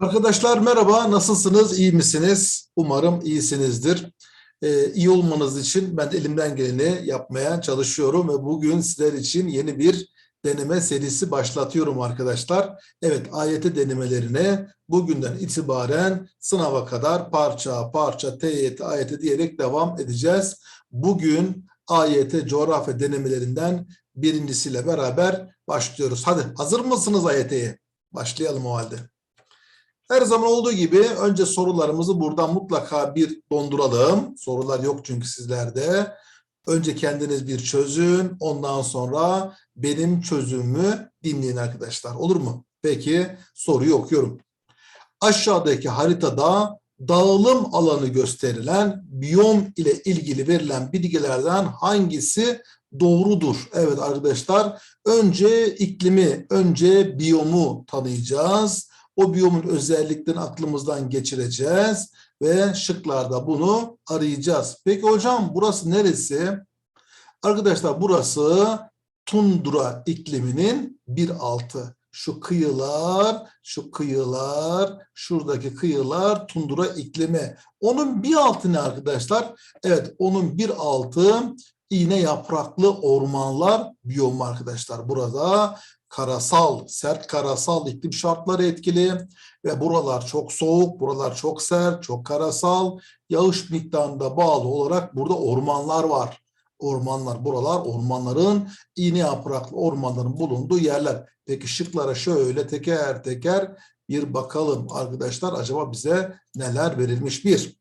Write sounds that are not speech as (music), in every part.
Arkadaşlar merhaba, nasılsınız, iyi misiniz? Umarım iyisinizdir. Ee, iyi olmanız için ben de elimden geleni yapmaya çalışıyorum ve bugün sizler için yeni bir deneme serisi başlatıyorum arkadaşlar. Evet, AYT denemelerine bugünden itibaren sınava kadar parça parça TYT, AYT diyerek devam edeceğiz. Bugün AYT coğrafya denemelerinden birincisiyle beraber başlıyoruz. Hadi hazır mısınız AYT'ye? Başlayalım o halde. Her zaman olduğu gibi önce sorularımızı buradan mutlaka bir donduralım. Sorular yok çünkü sizlerde. Önce kendiniz bir çözün. Ondan sonra benim çözümümü dinleyin arkadaşlar. Olur mu? Peki soruyu okuyorum. Aşağıdaki haritada dağılım alanı gösterilen biyom ile ilgili verilen bilgilerden hangisi doğrudur? Evet arkadaşlar önce iklimi, önce biyomu tanıyacağız. O biyomun özelliklerini aklımızdan geçireceğiz ve şıklarda bunu arayacağız. Peki hocam burası neresi? Arkadaşlar burası tundra ikliminin bir altı. Şu kıyılar, şu kıyılar, şuradaki kıyılar tundra iklimi. Onun bir altı ne arkadaşlar? Evet onun bir altı iğne yapraklı ormanlar biyomu arkadaşlar. Burada karasal, sert karasal iklim şartları etkili ve buralar çok soğuk, buralar çok sert, çok karasal. Yağış miktarında bağlı olarak burada ormanlar var. Ormanlar, buralar ormanların, iğne yapraklı ormanların bulunduğu yerler. Peki şıklara şöyle teker teker bir bakalım arkadaşlar. Acaba bize neler verilmiş? Bir,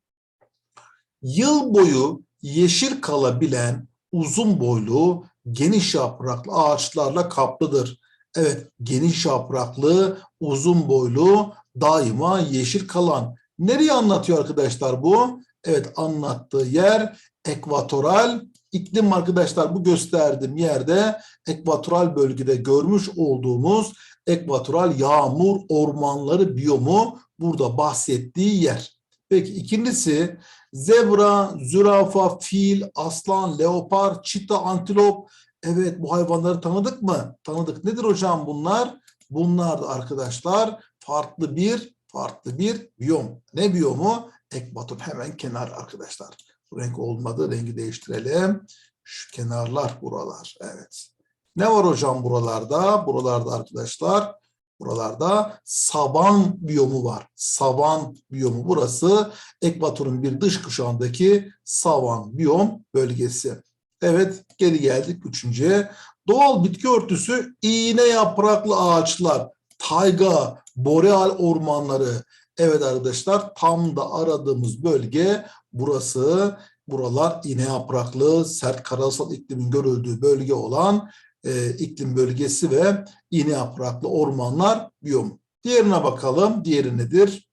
yıl boyu yeşil kalabilen uzun boylu, geniş yapraklı ağaçlarla kaplıdır. Evet, geniş yapraklı, uzun boylu, daima yeşil kalan. Nereye anlatıyor arkadaşlar bu? Evet, anlattığı yer ekvatoral iklim arkadaşlar. Bu gösterdiğim yerde ekvatoral bölgede görmüş olduğumuz ekvatoral yağmur ormanları biyomu burada bahsettiği yer. Peki ikincisi zebra, zürafa, fil, aslan, leopar, çita, antilop. Evet bu hayvanları tanıdık mı? Tanıdık. Nedir hocam bunlar? Bunlar da arkadaşlar farklı bir farklı bir biyom. Ne biyomu? Ekvator hemen kenar arkadaşlar. Bu renk olmadı. Rengi değiştirelim. Şu kenarlar buralar. Evet. Ne var hocam buralarda? Buralarda arkadaşlar Buralarda savan biyomu var. Savan biyomu burası ekvatorun bir dış kuşağındaki savan biyom bölgesi. Evet geri geldik üçüncüye. Doğal bitki örtüsü iğne yapraklı ağaçlar, tayga, boreal ormanları. Evet arkadaşlar tam da aradığımız bölge burası. Buralar iğne yapraklı, sert karasal iklimin görüldüğü bölge olan e, iklim bölgesi ve iğne yapraklı ormanlar biyomu. Diğerine bakalım. Diğeri nedir?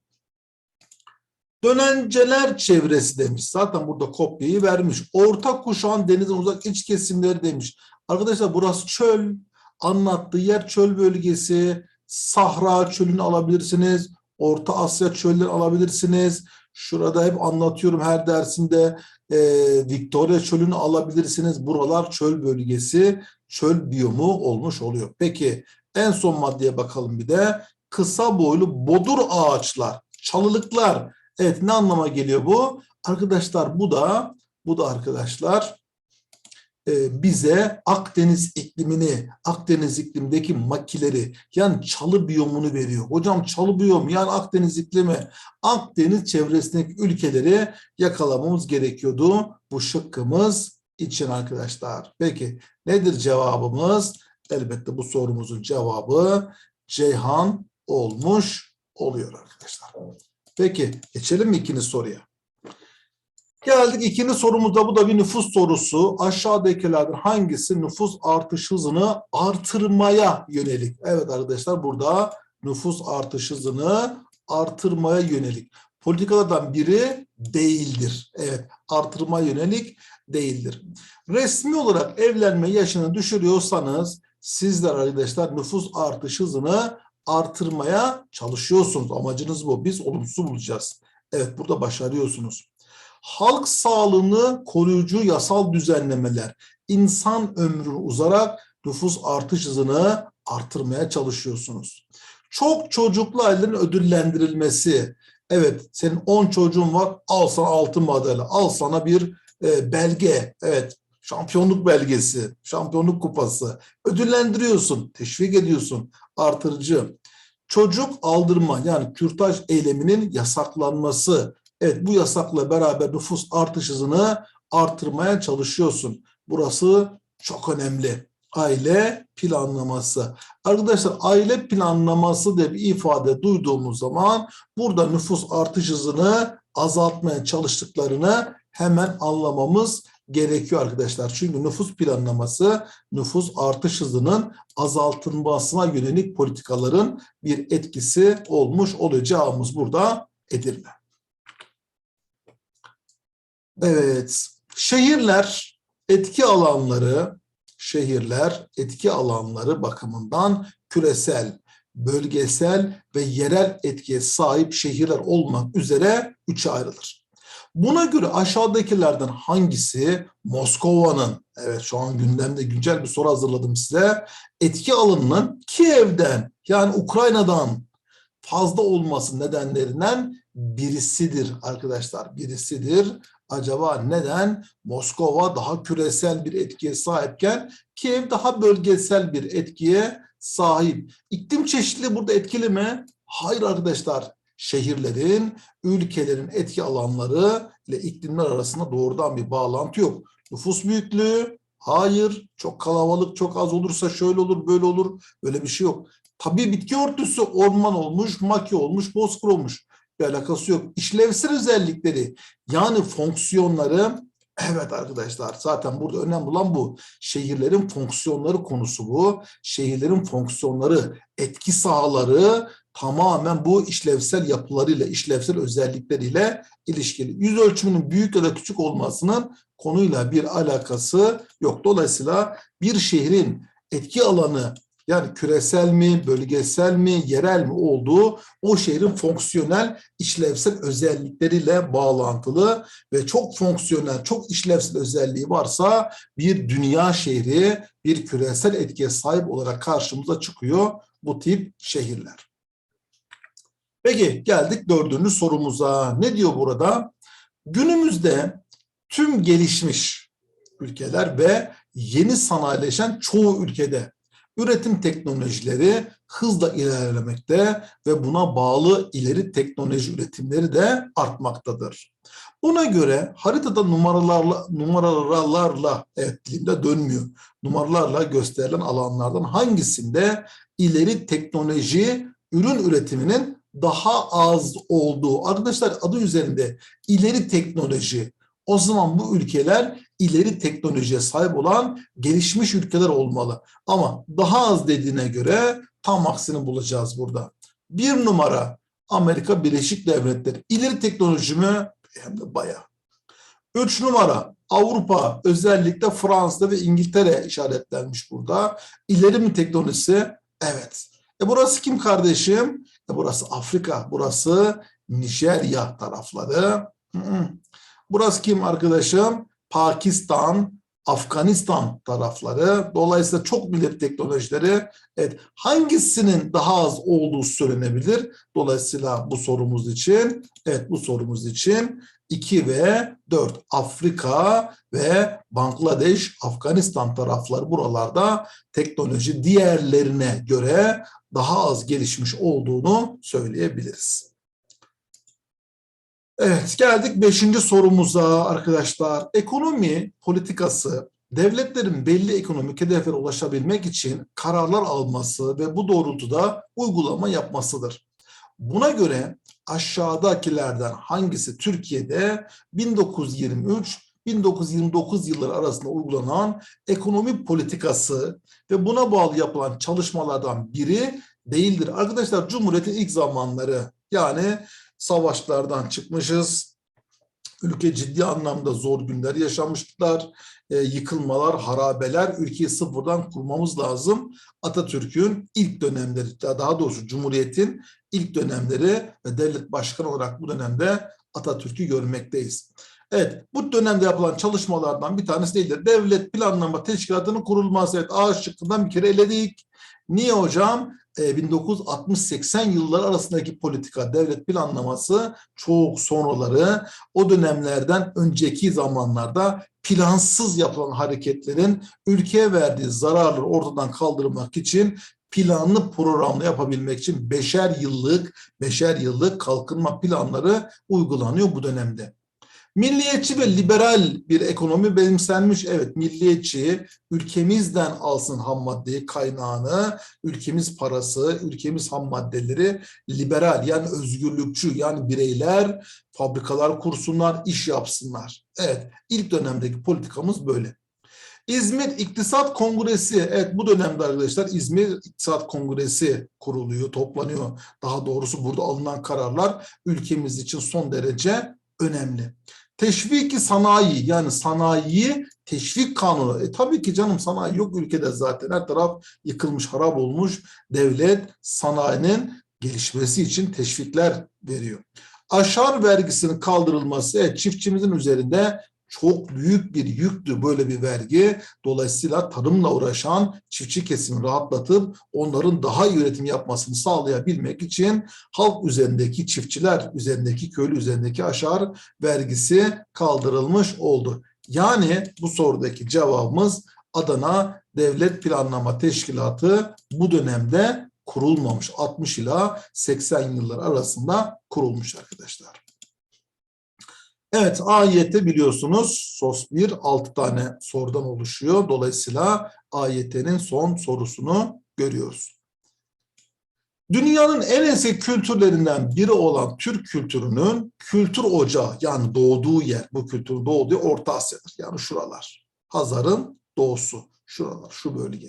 Dönenceler çevresi demiş. Zaten burada kopyayı vermiş. Orta kuşağın denizin uzak iç kesimleri demiş. Arkadaşlar burası çöl. Anlattığı yer çöl bölgesi. Sahra çölünü alabilirsiniz. Orta Asya çölleri alabilirsiniz. Şurada hep anlatıyorum her dersimde e, Victoria çölünü alabilirsiniz. Buralar çöl bölgesi, çöl biyomu olmuş oluyor. Peki en son maddeye bakalım bir de. Kısa boylu bodur ağaçlar, çalılıklar. Evet ne anlama geliyor bu? Arkadaşlar bu da bu da arkadaşlar e, bize Akdeniz iklimini, Akdeniz iklimdeki makileri yani çalı biyomunu veriyor. Hocam çalı biyom yani Akdeniz iklimi, Akdeniz çevresindeki ülkeleri yakalamamız gerekiyordu. Bu şıkkımız için arkadaşlar. Peki nedir cevabımız? Elbette bu sorumuzun cevabı Ceyhan olmuş oluyor arkadaşlar. Peki geçelim mi ikinci soruya? Geldik ikinci sorumuzda bu da bir nüfus sorusu. Aşağıdakilerden hangisi nüfus artış hızını artırmaya yönelik? Evet arkadaşlar burada nüfus artış hızını artırmaya yönelik. Politikalardan biri değildir. Evet artırmaya yönelik değildir. Resmi olarak evlenme yaşını düşürüyorsanız sizler arkadaşlar nüfus artış hızını artırmaya çalışıyorsunuz. Amacınız bu. Biz olumsuz bulacağız. Evet burada başarıyorsunuz halk sağlığını koruyucu yasal düzenlemeler, insan ömrünü uzarak nüfus artış hızını artırmaya çalışıyorsunuz. Çok çocuklu ailelerin ödüllendirilmesi. Evet senin 10 çocuğun var al sana altın madalya al sana bir e, belge. Evet şampiyonluk belgesi, şampiyonluk kupası. Ödüllendiriyorsun, teşvik ediyorsun, artırıcı. Çocuk aldırma yani kürtaj eyleminin yasaklanması. Evet bu yasakla beraber nüfus artış hızını artırmaya çalışıyorsun. Burası çok önemli. Aile planlaması. Arkadaşlar aile planlaması diye bir ifade duyduğumuz zaman burada nüfus artış hızını azaltmaya çalıştıklarını hemen anlamamız gerekiyor arkadaşlar. Çünkü nüfus planlaması nüfus artış hızının azaltılmasına yönelik politikaların bir etkisi olmuş olacağımız burada Edirne. Evet, şehirler etki alanları, şehirler etki alanları bakımından küresel, bölgesel ve yerel etkiye sahip şehirler olmak üzere üçe ayrılır. Buna göre aşağıdakilerden hangisi Moskova'nın, evet şu an gündemde güncel bir soru hazırladım size, etki alanının Kiev'den yani Ukrayna'dan fazla olması nedenlerinden birisidir arkadaşlar, birisidir. Acaba neden Moskova daha küresel bir etkiye sahipken Kiev daha bölgesel bir etkiye sahip? İklim çeşitliliği burada etkili mi? Hayır arkadaşlar. Şehirlerin, ülkelerin etki alanları ile iklimler arasında doğrudan bir bağlantı yok. Nüfus büyüklüğü, hayır. Çok kalabalık, çok az olursa şöyle olur, böyle olur. Böyle bir şey yok. Tabii bitki örtüsü orman olmuş, maki olmuş, bozkır olmuş bir alakası yok. İşlevsel özellikleri yani fonksiyonları (clears throat) evet arkadaşlar zaten burada önemli olan bu. Şehirlerin fonksiyonları konusu bu. Şehirlerin fonksiyonları, etki sahaları tamamen bu işlevsel yapılarıyla, işlevsel özellikleriyle ilişkili. Yüz ölçümünün büyük ya da küçük olmasının konuyla bir alakası yok. Dolayısıyla bir şehrin etki alanı yani küresel mi, bölgesel mi, yerel mi olduğu o şehrin fonksiyonel, işlevsel özellikleriyle bağlantılı ve çok fonksiyonel, çok işlevsel özelliği varsa bir dünya şehri, bir küresel etkiye sahip olarak karşımıza çıkıyor bu tip şehirler. Peki geldik dördüncü sorumuza. Ne diyor burada? Günümüzde tüm gelişmiş ülkeler ve yeni sanayileşen çoğu ülkede üretim teknolojileri hızla ilerlemekte ve buna bağlı ileri teknoloji üretimleri de artmaktadır. Buna göre haritada numaralarla numaralarla evet dilimde dönmüyor. Numaralarla gösterilen alanlardan hangisinde ileri teknoloji ürün üretiminin daha az olduğu. Arkadaşlar adı üzerinde ileri teknoloji. O zaman bu ülkeler ileri teknolojiye sahip olan gelişmiş ülkeler olmalı. Ama daha az dediğine göre tam aksini bulacağız burada. Bir numara Amerika Birleşik Devletleri. İleri teknoloji mi? Hem de bayağı. Üç numara Avrupa özellikle Fransa ve İngiltere işaretlenmiş burada. İleri mi teknolojisi? Evet. E burası kim kardeşim? E burası Afrika. Burası Nijerya tarafları. Burası kim arkadaşım? Pakistan, Afganistan tarafları. Dolayısıyla çok bilir teknolojileri. Evet, hangisinin daha az olduğu söylenebilir? Dolayısıyla bu sorumuz için, evet bu sorumuz için 2 ve 4 Afrika ve Bangladeş, Afganistan tarafları buralarda teknoloji diğerlerine göre daha az gelişmiş olduğunu söyleyebiliriz. Evet, geldik beşinci sorumuza arkadaşlar. Ekonomi politikası, devletlerin belli ekonomik hedeflere ulaşabilmek için kararlar alması ve bu doğrultuda uygulama yapmasıdır. Buna göre aşağıdakilerden hangisi Türkiye'de 1923-1929 yılları arasında uygulanan ekonomi politikası ve buna bağlı yapılan çalışmalardan biri değildir. Arkadaşlar Cumhuriyet'in ilk zamanları yani savaşlardan çıkmışız. Ülke ciddi anlamda zor günler yaşamışlar. E, yıkılmalar, harabeler, ülkeyi sıfırdan kurmamız lazım. Atatürk'ün ilk dönemleri, daha doğrusu Cumhuriyet'in ilk dönemleri ve devlet başkanı olarak bu dönemde Atatürk'ü görmekteyiz. Evet, bu dönemde yapılan çalışmalardan bir tanesi değildir. Devlet Planlama Teşkilatı'nın kurulması. Evet, A şıkkından bir kere eledik. Niye hocam? E, 1960-80 yılları arasındaki politika, devlet planlaması çok sonraları o dönemlerden önceki zamanlarda plansız yapılan hareketlerin ülkeye verdiği zararları ortadan kaldırmak için planlı programlı yapabilmek için beşer yıllık beşer yıllık kalkınma planları uygulanıyor bu dönemde. Milliyetçi ve liberal bir ekonomi benimsenmiş. Evet milliyetçi ülkemizden alsın ham maddeyi kaynağını, ülkemiz parası, ülkemiz ham maddeleri liberal yani özgürlükçü yani bireyler fabrikalar kursunlar, iş yapsınlar. Evet ilk dönemdeki politikamız böyle. İzmir İktisat Kongresi, evet bu dönemde arkadaşlar İzmir İktisat Kongresi kuruluyor, toplanıyor. Daha doğrusu burada alınan kararlar ülkemiz için son derece önemli. Teşviki sanayi yani sanayi teşvik kanunu. E tabii ki canım sanayi yok ülkede zaten her taraf yıkılmış harap olmuş. Devlet sanayinin gelişmesi için teşvikler veriyor. Aşar vergisinin kaldırılması evet, çiftçimizin üzerinde çok büyük bir yüktü böyle bir vergi. Dolayısıyla tarımla uğraşan çiftçi kesimi rahatlatıp onların daha iyi üretim yapmasını sağlayabilmek için halk üzerindeki çiftçiler üzerindeki köylü üzerindeki aşar vergisi kaldırılmış oldu. Yani bu sorudaki cevabımız Adana Devlet Planlama Teşkilatı bu dönemde kurulmamış. 60 ila 80 yıllar arasında kurulmuş arkadaşlar. Evet AYT biliyorsunuz SOS 1 6 tane sorudan oluşuyor. Dolayısıyla AYT'nin son sorusunu görüyoruz. Dünyanın en eski kültürlerinden biri olan Türk kültürünün kültür ocağı yani doğduğu yer, bu kültürün doğduğu Orta Asya'dır. Yani şuralar. Hazar'ın doğusu. Şuralar, şu bölge.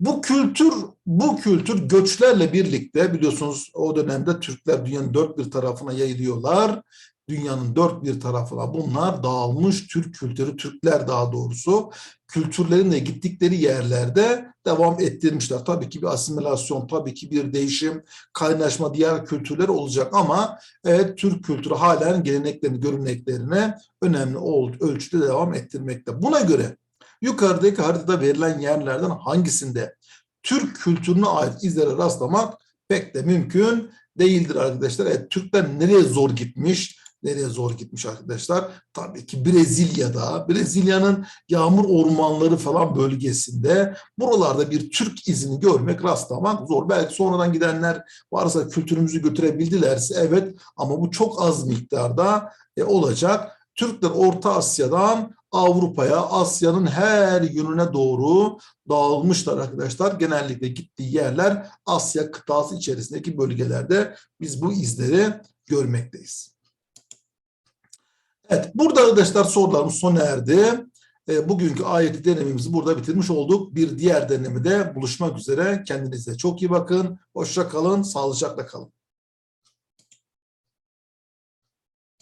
Bu kültür, bu kültür göçlerle birlikte biliyorsunuz o dönemde Türkler dünyanın dört bir tarafına yayılıyorlar dünyanın dört bir tarafına bunlar dağılmış Türk kültürü, Türkler daha doğrusu kültürlerine gittikleri yerlerde devam ettirmişler. Tabii ki bir asimilasyon, tabii ki bir değişim, kaynaşma diğer kültürler olacak ama evet Türk kültürü halen geleneklerini, görüneklerine önemli ölçüde devam ettirmekte. Buna göre yukarıdaki haritada verilen yerlerden hangisinde Türk kültürüne ait izlere rastlamak pek de mümkün değildir arkadaşlar. Evet, Türkler nereye zor gitmiş? Nereye zor gitmiş arkadaşlar? Tabii ki Brezilya'da, Brezilya'nın yağmur ormanları falan bölgesinde buralarda bir Türk izini görmek, rastlamak zor. Belki sonradan gidenler varsa kültürümüzü götürebildilerse evet ama bu çok az miktarda e, olacak. Türkler Orta Asya'dan Avrupa'ya, Asya'nın her yönüne doğru dağılmışlar arkadaşlar. Genellikle gittiği yerler Asya kıtası içerisindeki bölgelerde biz bu izleri görmekteyiz. Evet, burada arkadaşlar sorularımız sona erdi. E, bugünkü ayeti denememizi burada bitirmiş olduk. Bir diğer denemede buluşmak üzere. Kendinize çok iyi bakın. Hoşça kalın, sağlıcakla kalın.